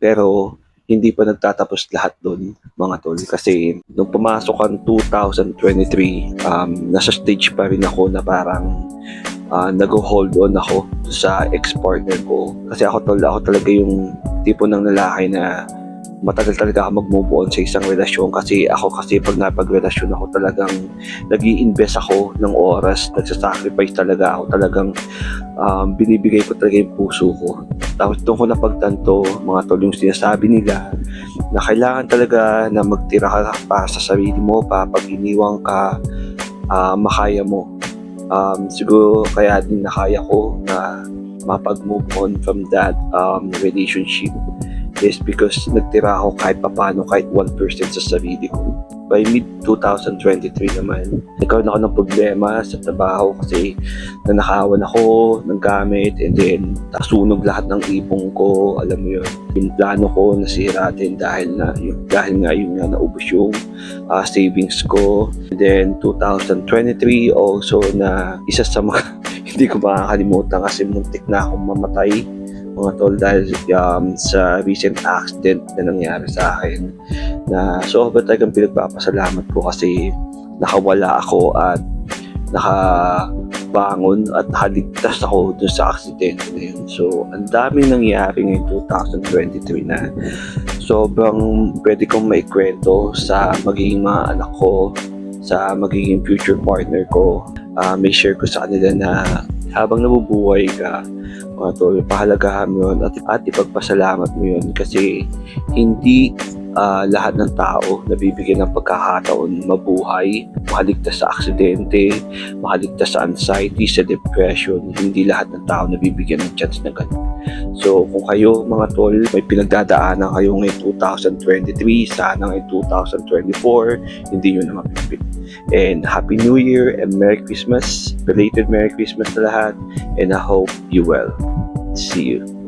Pero hindi pa nagtatapos lahat doon mga tol. Kasi nung pumasok ang 2023 um, nasa stage pa rin ako na parang uh, nag-hold on ako sa ex-partner ko. Kasi ako tol ako talaga yung tipo ng lalaki na matagal talaga ako mag-move on sa isang relasyon kasi ako kasi pag napag-relasyon ako talagang nag invest ako ng oras, nagsasacrifice talaga ako talagang um, binibigay ko talaga yung puso ko. Tapos doon ko napagtanto mga tol yung sinasabi nila na kailangan talaga na magtira ka para sa sarili mo pa pag iniwang ka ah, makaya mo. Um, siguro kaya din nakaya ko na mapag-move on from that um, relationship is because nagtira ako kahit papano kahit 1% sa sarili ko. By mid-2023 naman, nagkaroon ako ng problema sa trabaho kasi nanakawan ako ng gamit and then nasunog lahat ng ipong ko, alam mo yun. Yung plano ko nasira din dahil na yun, dahil nga yun nga naubos yung ah, savings ko. And then 2023 also na isa sa mga hindi ko makakalimutan kasi muntik na akong mamatay mga tol dahil um, sa recent accident na nangyari sa akin na sobrang talagang pinagpapasalamat ko kasi nakawala ako at nakabangon at nakaligtas ako dun sa aksidente na yun. So, ang daming nangyari ngayong 2023 na sobrang pwede kong maikwento sa magiging mga anak ko, sa magiging future partner ko. Ah, may share ko sa kanila na habang nabubuhay ka, mga tol, pahalagahan mo yun at, at ipagpasalamat mo yun kasi hindi ah, lahat ng tao nabibigyan ng pagkakataon mabuhay, makaligtas sa aksidente, makaligtas sa anxiety, sa depression. Hindi lahat ng tao nabibigyan ng chance na ganun. So, kung kayo mga tol, may pinagdadaanan kayo ngayong 2023, sana ngayong 2024, hindi nyo na mapipit. And Happy New Year and Merry Christmas. Belated Merry Christmas sa lahat. And I hope you well. See you.